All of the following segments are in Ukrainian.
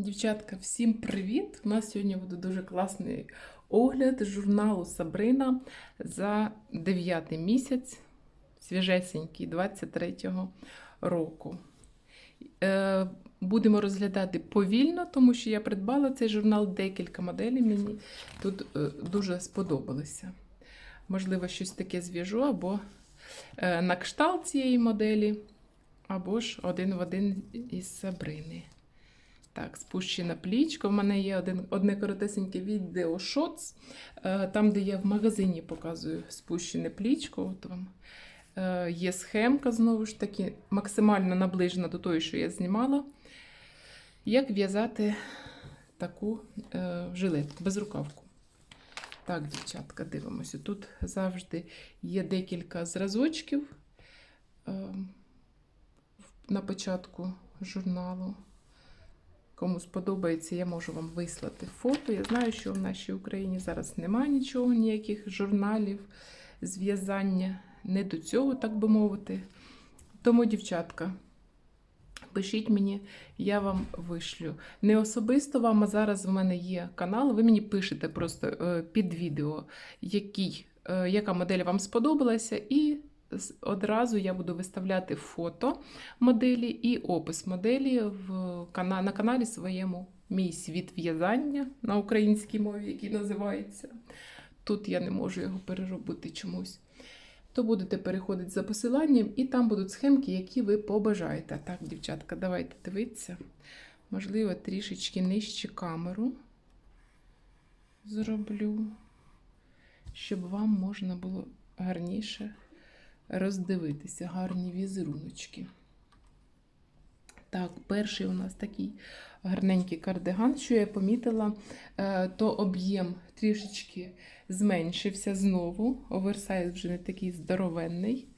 Дівчатка, всім привіт! У нас сьогодні буде дуже класний огляд журналу Сабрина за 9 місяць, свіжесенький 23-го року. Е, Будемо розглядати повільно, тому що я придбала цей журнал, декілька моделей мені тут е, дуже сподобалися. Можливо, щось таке зв'яжу, або е, на кшталт цієї моделі, або ж один в один із Сабрини. Так, спущена плічка. У мене є один, одне коротесеньке відео шоц, е, там, де я в магазині показую спущене плічко. От вам. Е, Є схемка, знову ж таки, максимально наближена до тої, що я знімала. Як в'язати таку е, жилетку, безрукавку. Так, дівчатка, дивимося. Тут завжди є декілька зразочків е, на початку журналу. Кому сподобається, я можу вам вислати фото. Я знаю, що в нашій Україні зараз немає нічого, ніяких журналів зв'язання. Не до цього, так би мовити. Тому, дівчатка, пишіть мені, я вам вишлю. Не особисто вам, а зараз в мене є канал. Ви мені пишете просто е, під відео, який, е, яка модель вам сподобалася, і одразу я буду виставляти фото моделі і опис моделі в на каналі своєму Мій світ в'язання на українській мові, який називається. Тут я не можу його переробити чомусь. То будете переходити за посиланням, і там будуть схемки, які ви побажаєте. Так, дівчатка, давайте дивитися. Можливо, трішечки нижче камеру зроблю, щоб вам можна було гарніше роздивитися гарні візеруночки. Так, перший у нас такий гарненький кардиган, що я помітила, е, то об'єм трішечки зменшився знову. Оверсайз вже не такий здоровенний.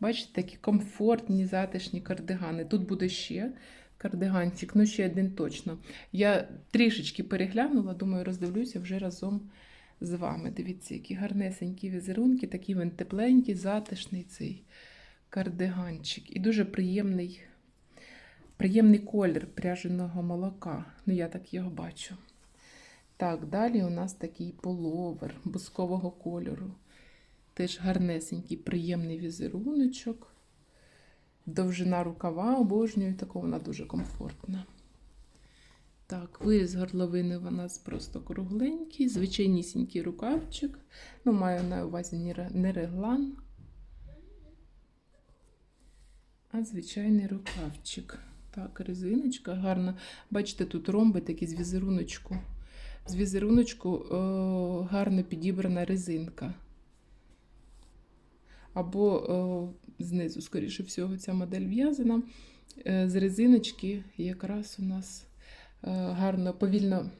Бачите, такі комфортні, затишні кардигани. Тут буде ще кардиганчик, ну ще один точно. Я трішечки переглянула, думаю, роздивлюся вже разом з вами. Дивіться, які гарнесенькі візерунки, такий він тепленький, затишний цей кардиганчик. І дуже приємний, приємний колір пряженого молока. Ну, я так його бачу. Так, далі у нас такий половер бускового кольору. Теж гарнесенький, приємний візеруночок. Довжина рукава обожнюю, таку вона дуже комфортна. Так, виріз горловини у нас просто кругленький, звичайнісінький рукавчик. Ну, маю на увазі не реглан, а звичайний рукавчик. Так, резиночка гарна. Бачите, тут ромби такі з візеруночку. З візеруночку о, гарно підібрана резинка. Або о, знизу, скоріше всього, ця модель в'язана. Е, З резиночки якраз у нас е, гарно, повільно,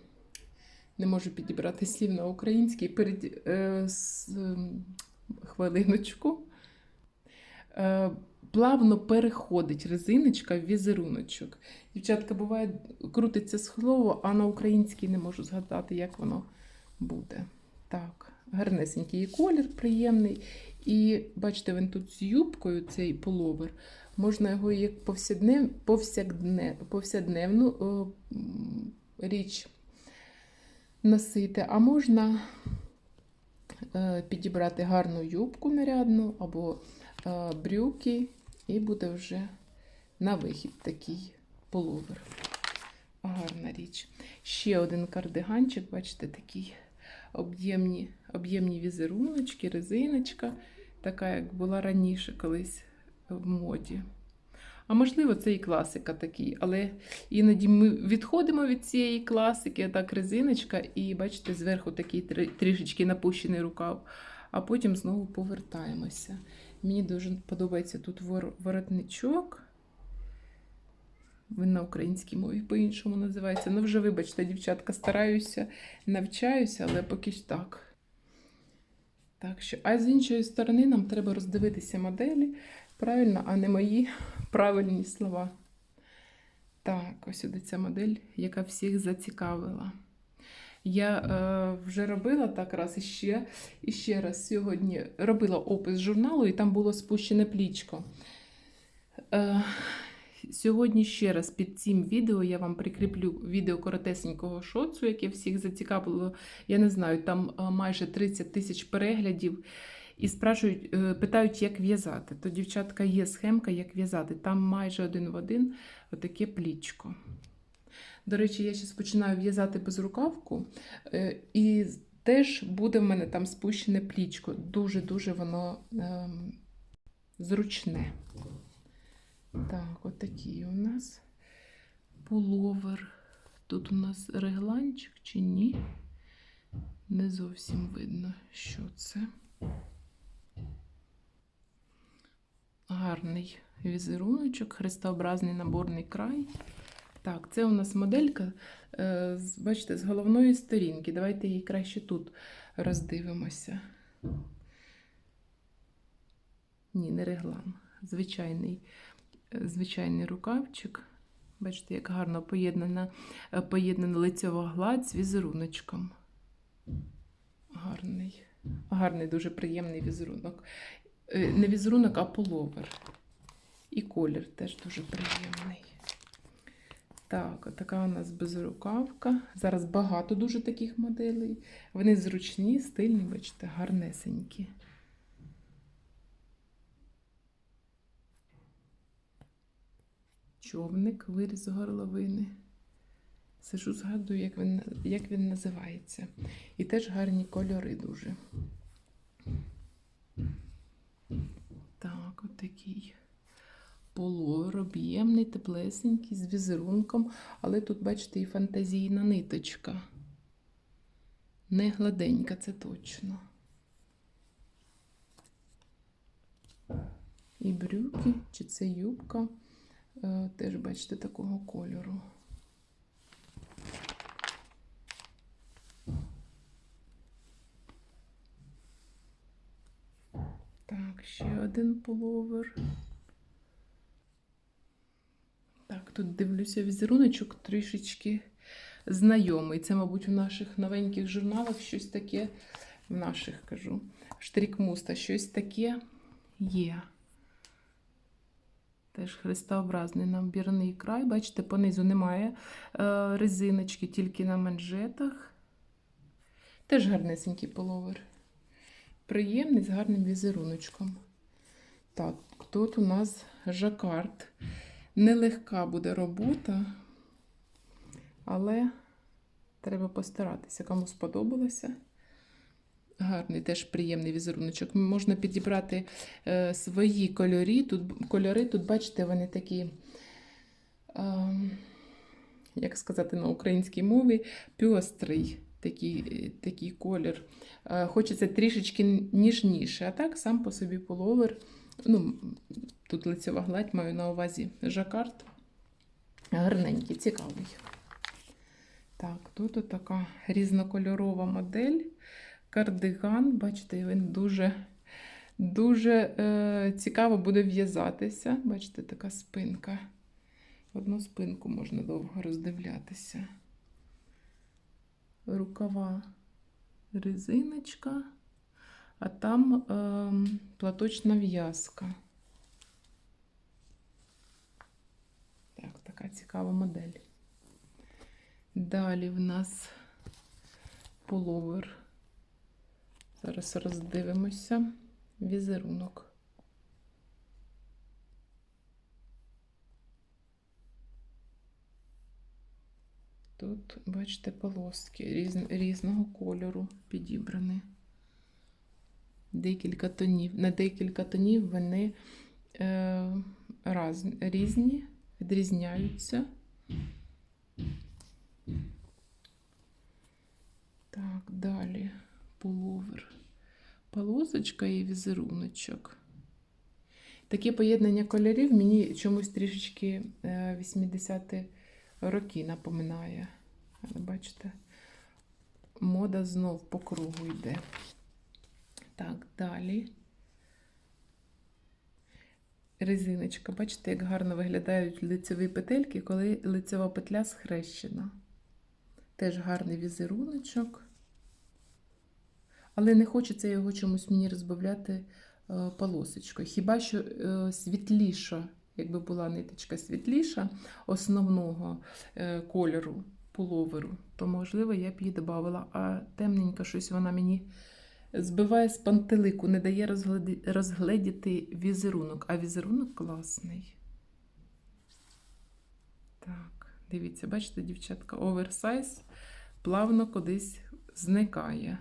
не можу підібрати слів на український, перед, е, с, ем, хвилиночку. Е, плавно переходить резиночка в візеруночок. Дівчатка, буває, крутиться слово, а на українській не можу згадати, як воно буде. Так, гарнесенький колір, приємний. І бачите, він тут з юбкою, цей половер. Можна його як повсякднев, повсякдне, повсякдневну о, річ носити, а можна е, підібрати гарну юбку нарядну або е, брюки, і буде вже на вихід такий половер. Гарна річ. Ще один кардиганчик, бачите, такий об'ємні, об'ємні візеруночки, резиночка, така, як була раніше колись в моді. А можливо, це і класика такий, але іноді ми відходимо від цієї класики, так резиночка, і бачите, зверху такий трішечки напущений рукав, а потім знову повертаємося. Мені дуже подобається тут воротничок. Він на українській мові по-іншому називається. Ну, вже, вибачте, дівчатка, стараюся, навчаюся, але поки ж так. Так що, а з іншої сторони, нам треба роздивитися моделі правильно, а не мої правильні слова. Так, ось сюди ця модель, яка всіх зацікавила. Я е, вже робила так раз іще, і ще раз сьогодні робила опис журналу, і там було спущене плічко. Е, Сьогодні ще раз під цим відео я вам прикріплю відео коротесенького шоцу, яке всіх зацікавило. Я не знаю, там майже 30 тисяч переглядів. І спрашують, е, питають, як в'язати. То, дівчатка, є схемка, як в'язати. Там майже один в один отаке плічко. До речі, я зараз починаю в'язати безрукавку, е, і теж буде в мене там спущене плічко. Дуже-дуже воно ем, зручне. Так, отакий у нас пуловер. Тут у нас регланчик чи ні? Не зовсім видно, що це. Гарний візеруночок, хрестообразний наборний край. Так, це у нас моделька, е, бачите, з головної сторінки. Давайте її краще тут роздивимося. Ні, не реглан. Звичайний, е, звичайний рукавчик. Бачите, як гарно поєднана, е, поєднана лицьова гладь з візеруночком. Гарний, гарний, дуже приємний візерунок. Е, Не візерунок, а половер. І колір теж дуже приємний. Так, така у нас безрукавка. Зараз багато дуже таких моделей. Вони зручні, стильні, бачите, гарнесенькі. Човник, виріз горловини. Сижу, згадую, як він, як він називається. І теж гарні кольори дуже. Так, отакий половер, об'ємний, теплесенький, з візерунком, але тут, бачите, і фантазійна ниточка. Не гладенька, це точно. І брюки, чи це юбка, е, теж, бачите, такого кольору. Так, ще один пуловер. Так, тут дивлюся візеруночок трішечки знайомий. Це, мабуть, у наших новеньких журналах щось таке, в наших кажу, штрікмуста, щось таке є. Теж хрестообразний набірний край. Бачите, понизу немає е, резиночки, тільки на манжетах. Теж гарнесенький половер. Приємний з гарним візеруночком. Так, тут у нас жакард. Нелегка буде робота, але треба постаратися. Кому сподобалося. Гарний, теж приємний візеруночок. Можна підібрати е, свої кольори. Тут, кольори. Тут, бачите, вони такі, е, як сказати на українській мові, пюстрий такий, такий колір. Е, хочеться трішечки ніжніше, а так сам по собі половер. Ну, тут лицева гладь, маю на увазі жакард. Гарненький, цікавий. Так, тут така різнокольорова модель. Кардиган, бачите, він дуже дуже е, цікаво буде в'язатися. Бачите, така спинка. Одну спинку можна довго роздивлятися. Рукава резиночка, а там е, платочна в'язка. Так, така цікава модель. Далі в нас половер. Зараз роздивимося візерунок. Тут, бачите, полоски різ, різного кольору підібрані. Декілька тонів. На декілька тонів вони е, раз, різні, відрізняються. Так, далі пуловер. Полосочка і візеруночок. Таке поєднання кольорів мені чомусь трішечки 80-ті роки напоминає. Бачите, мода знов по кругу йде. Так, далі. Резиночка. Бачите, як гарно виглядають лицеві петельки, коли лицева петля схрещена. Теж гарний візеруночок. Але не хочеться його чомусь мені розбавляти е, полосочкою. Хіба що е, світліша якби була ниточка світліша основного е, кольору пуловеру, то можливо я б її додавала. А темненька щось вона мені збиває з пантелику, не дає розгледіти візерунок. А візерунок класний. Так, дивіться, бачите, дівчатка, оверсайз плавно кудись зникає.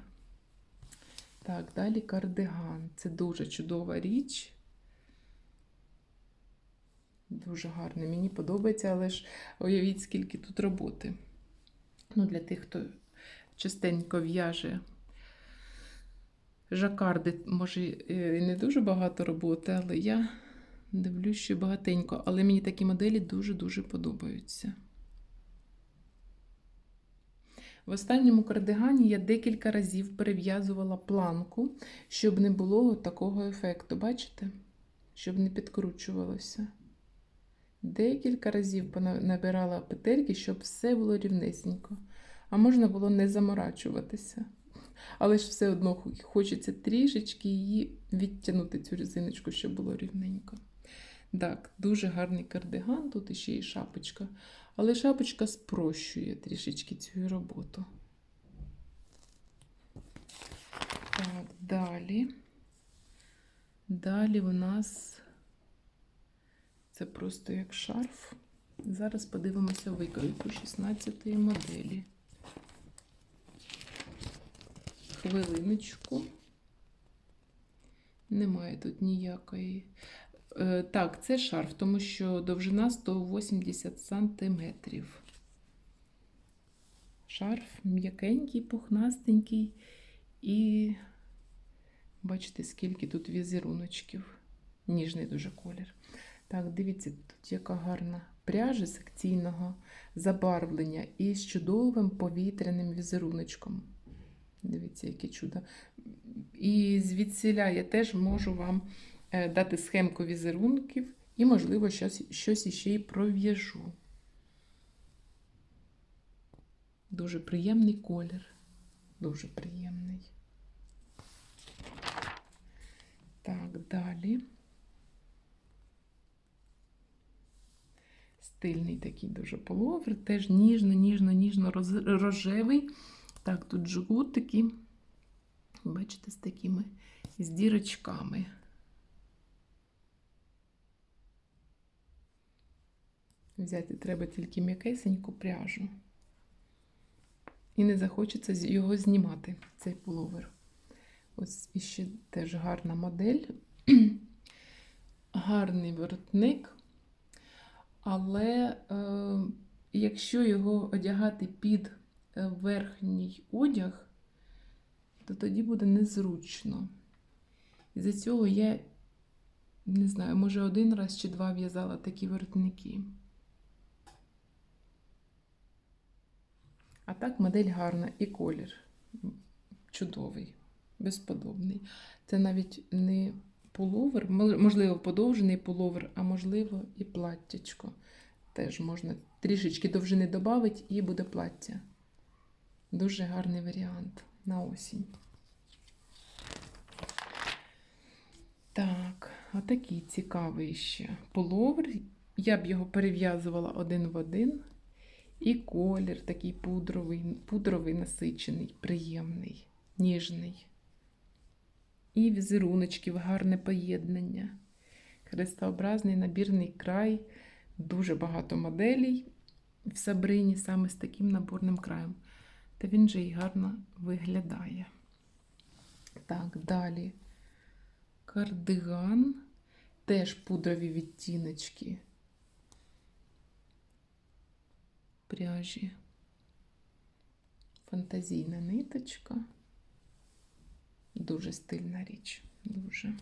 Так, далі кардиган. Це дуже чудова річ. Дуже гарний. Мені подобається, але ж уявіть, скільки тут роботи. Ну, для тих, хто частенько в'яже жакарди, може, і не дуже багато роботи, але я дивлюсь, що багатенько. Але мені такі моделі дуже-дуже подобаються. В останньому кардигані я декілька разів перев'язувала планку, щоб не було такого ефекту. Бачите? Щоб не підкручувалося. Декілька разів набирала петельки, щоб все було рівнесенько. А можна було не заморачуватися. Але ж все одно хочеться трішечки її відтягнути, цю резиночку, щоб було рівненько. Так, дуже гарний кардиган, тут іще і шапочка. Але шапочка спрощує трішечки цю роботу. Так, далі. Далі у нас це просто як шарф. Зараз подивимося викройку 16 моделі. Хвилиночку. Немає тут ніякої. Е, Так, це шарф, тому що довжина 180 сантиметрів. Шарф м'якенький, пухнастенький. І бачите, скільки тут візеруночків. Ніжний дуже колір. Так, дивіться, тут яка гарна пряжа секційного забарвлення і з чудовим повітряним візеруночком. Дивіться, яке чудо. І звідсіля я теж можу вам е, дати схемку візерунків і, можливо, щось, щось іще й пров'яжу. Дуже приємний колір. Дуже приємний. Так, далі. Стильний такий дуже половер, теж ніжно, ніжно, ніжно рожевий. Так, тут жгутики. Бачите, з такими з дірочками. Взяти треба тільки м'якесеньку пряжу. І не захочеться його знімати, цей пуловер. Ось іще теж гарна модель. Гарний воротник. Але е, якщо його одягати під е, верхній одяг, то тоді буде незручно. Із-за цього я не знаю, може один раз чи два в'язала такі воротники. А так модель гарна і колір чудовий, безподобний. Це навіть не пуловер, можливо, подовжений пуловер, а можливо і платтячко. Теж можна трішечки довжини додати і буде плаття. Дуже гарний варіант на осінь. Так, отакий цікавий ще пуловер. Я б його перев'язувала один в один. І колір такий пудровий, пудровий насичений, приємний, ніжний. І візеруночків, гарне поєднання. Хрестообразний набірний край, дуже багато моделей в Сабрині саме з таким наборним краєм. Та він же і гарно виглядає. Так, далі. Кардиган. Теж пудрові відтіночки. Пряжі. Фантазійна ниточка. Дуже стильна річ. Дуже.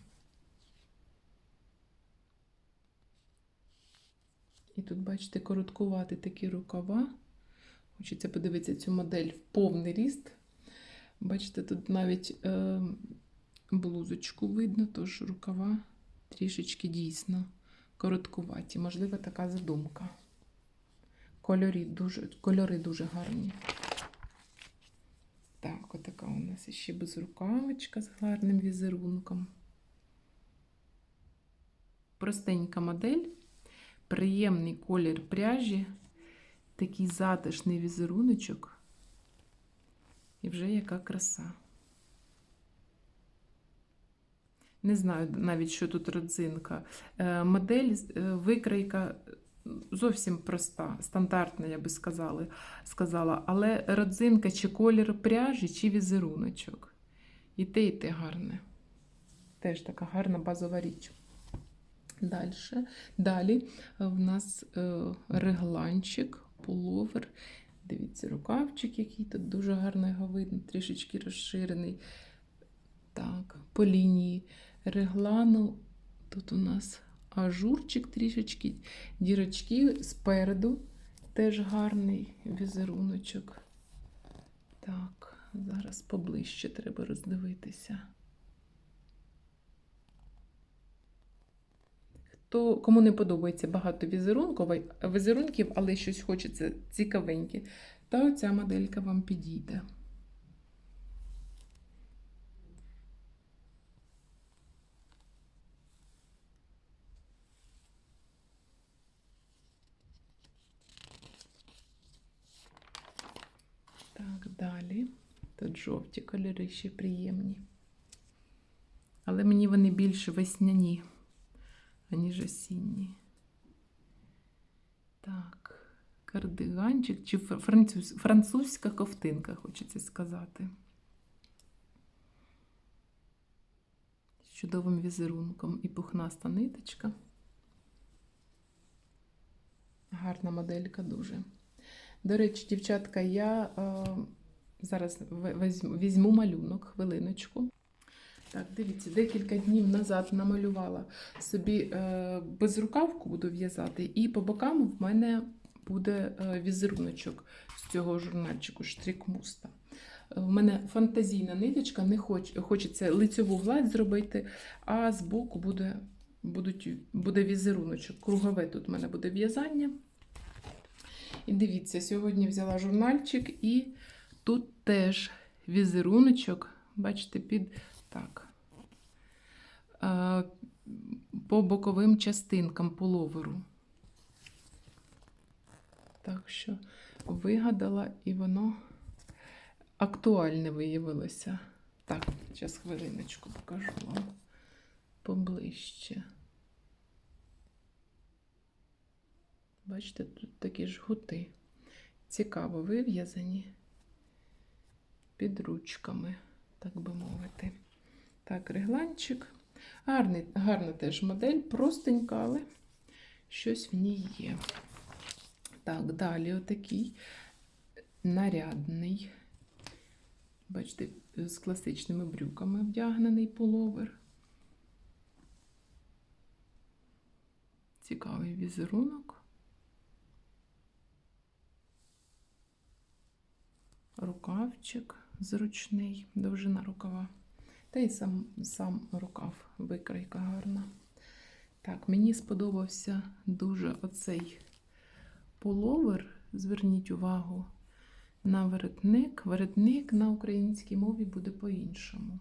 І тут, бачите, короткувати такі рукава. Хочеться подивитися цю модель в повний ріст. Бачите, тут навіть е, блузочку видно, тож рукава трішечки дійсно короткуваті. Можливо, така задумка. Кольорі дуже, кольори дуже гарні. Так, отака у нас ще безрукавочка з гарним візерунком. Простенька модель. приємний колір пряжі, такий затишний візеруночок. І вже яка краса. Не знаю навіть, що тут родзинка. Е, Модель, е, викройка зовсім проста, стандартна, я би сказала, сказала. Але родзинка чи колір пряжі, чи візеруночок. І те, і те гарне. Теж така гарна базова річ. Дальше. Далі в нас е, регланчик, пуловер. Дивіться, рукавчик, який тут дуже гарно його видно, трішечки розширений. Так, по лінії реглану. Тут у нас ажурчик трішечки, дірочки спереду. Теж гарний візеруночок. Так, зараз поближче треба роздивитися. Хто, кому не подобається багато візерунків, але щось хочеться цікавеньке, то ця моделька вам підійде. Так, далі. Тут жовті кольори ще приємні. Але мені вони більше весняні, аніж осінні. Так, кардиганчик чи француз, французька ковтинка, хочеться сказати. З чудовим візерунком і пухнаста ниточка. Гарна моделька дуже. До речі, дівчатка, я е, зараз візьму, малюнок, хвилиночку. Так, дивіться, декілька днів назад намалювала собі е, безрукавку, буду в'язати, і по бокам в мене буде е, візеруночок з цього журнальчику штрик-муста. В мене фантазійна ниточка, не хоч, хочеться лицьову гладь зробити, а збоку буде, будуть, буде візеруночок. Кругове тут в мене буде в'язання. І дивіться, сьогодні взяла журнальчик, і тут теж візеруночок, бачите, під так, по боковим частинкам пуловеру. Так що вигадала, і воно актуальне виявилося. Так, зараз хвилиночку покажу вам поближче. Бачите, тут такі жгути. Цікаво вив'язані під ручками, так би мовити. Так, регланчик. Гарний, гарна теж модель, простенька, але щось в ній є. Так, далі отакий нарядний. Бачите, з класичними брюками вдягнений пуловер. Цікавий візерунок. Рукавчик зручний, довжина рукава. Та й сам сам рукав, викройка гарна. Так, мені сподобався дуже оцей половер. Зверніть увагу на воротник. Воротник на українській мові буде по-іншому.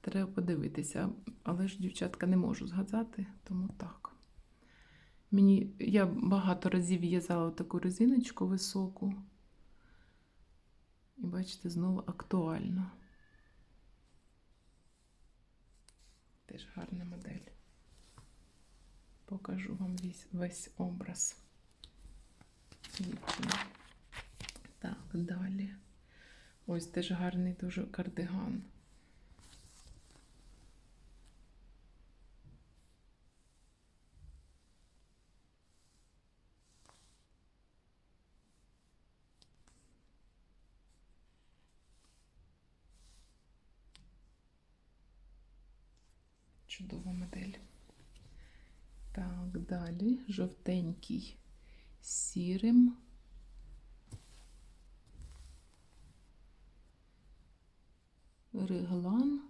Треба подивитися, але ж, дівчатка, не можу згадати, тому так. Мені, Я багато разів в'язала таку резиночку високу. І бачите, знову актуально. Теж гарна модель. Покажу вам весь, весь образ Дівчина. Так, далі. Ось теж гарний дуже кардиган. Чудова модель. Так, далі жовтенький сірим. Реглан.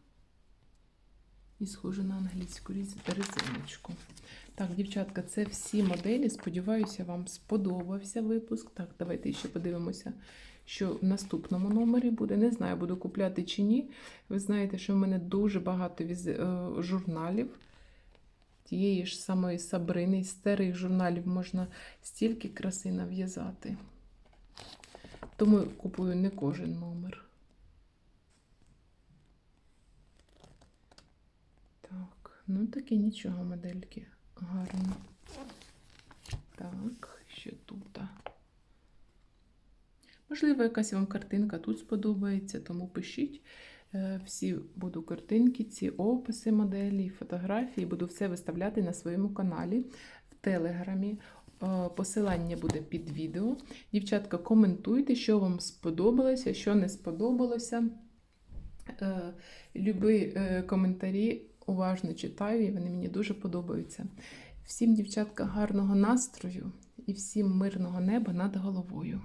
І схоже на англійську резиночку. Так, дівчатка, це всі моделі. Сподіваюся, вам сподобався випуск. Так, давайте ще подивимося, що в наступному номері буде. Не знаю, буду купляти чи ні. Ви знаєте, що в мене дуже багато віз... журналів. Тієї ж самої Сабрини, з старих журналів можна стільки краси нав'язати. Тому купую не кожен номер. Так, ну таке нічого, модельки. Гарно. Так, що тут? Можливо, якась вам картинка тут сподобається, тому пишіть. Е, Всі буду картинки, ці описи моделі, фотографії, буду все виставляти на своєму каналі в Телеграмі. Е, Посилання буде під відео. Дівчатка, коментуйте, що вам сподобалося, що не сподобалося. Е, Люби коментарі уважно читаю, і вони мені дуже подобаються. Всім, дівчатка, гарного настрою і всім мирного неба над головою.